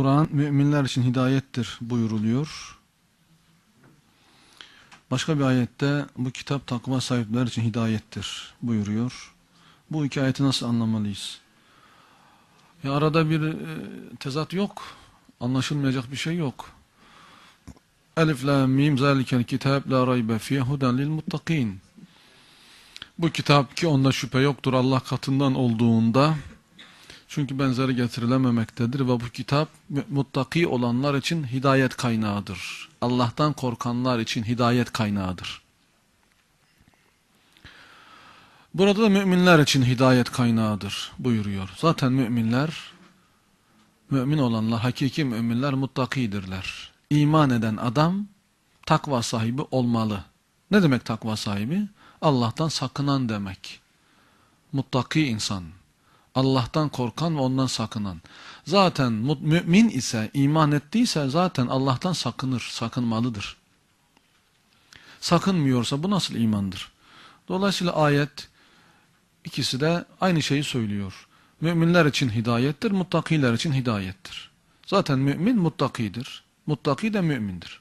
Kur'an müminler için hidayettir buyuruluyor. Başka bir ayette bu kitap takva sahipleri için hidayettir buyuruyor. Bu iki ayeti nasıl anlamalıyız? Ya arada bir e, tezat yok. Anlaşılmayacak bir şey yok. Elif la mim zalikel kitab la raybe fihi huden lil muttakin. Bu kitap ki onda şüphe yoktur Allah katından olduğunda çünkü benzeri getirilememektedir ve bu kitap muttaki olanlar için hidayet kaynağıdır. Allah'tan korkanlar için hidayet kaynağıdır. Burada da müminler için hidayet kaynağıdır buyuruyor. Zaten müminler, mümin olanlar, hakiki müminler muttakidirler. İman eden adam takva sahibi olmalı. Ne demek takva sahibi? Allah'tan sakınan demek. Muttaki insan. Allah'tan korkan ve ondan sakınan. Zaten mümin ise, iman ettiyse zaten Allah'tan sakınır, sakınmalıdır. Sakınmıyorsa bu nasıl imandır? Dolayısıyla ayet ikisi de aynı şeyi söylüyor. Müminler için hidayettir, muttakiler için hidayettir. Zaten mümin muttakidir. Muttaki de mümindir.